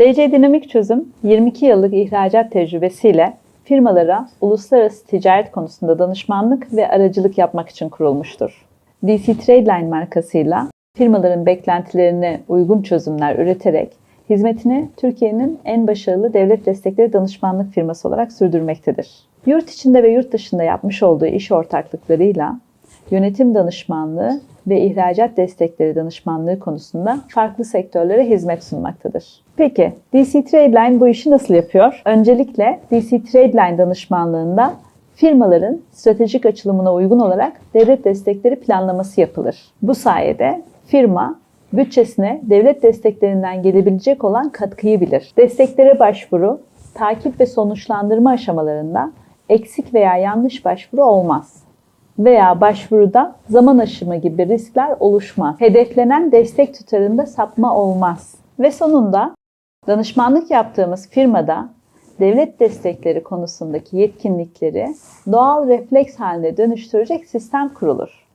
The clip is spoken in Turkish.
DC Dinamik Çözüm 22 yıllık ihracat tecrübesiyle firmalara uluslararası ticaret konusunda danışmanlık ve aracılık yapmak için kurulmuştur. DC Tradeline markasıyla firmaların beklentilerine uygun çözümler üreterek hizmetini Türkiye'nin en başarılı devlet destekleri danışmanlık firması olarak sürdürmektedir. Yurt içinde ve yurt dışında yapmış olduğu iş ortaklıklarıyla yönetim danışmanlığı ve ihracat destekleri danışmanlığı konusunda farklı sektörlere hizmet sunmaktadır. Peki DC Tradeline bu işi nasıl yapıyor? Öncelikle DC Tradeline danışmanlığında firmaların stratejik açılımına uygun olarak devlet destekleri planlaması yapılır. Bu sayede firma bütçesine devlet desteklerinden gelebilecek olan katkıyı bilir. Desteklere başvuru, takip ve sonuçlandırma aşamalarında eksik veya yanlış başvuru olmaz veya başvuruda zaman aşımı gibi riskler oluşmaz. Hedeflenen destek tutarında sapma olmaz. Ve sonunda danışmanlık yaptığımız firmada devlet destekleri konusundaki yetkinlikleri doğal refleks haline dönüştürecek sistem kurulur.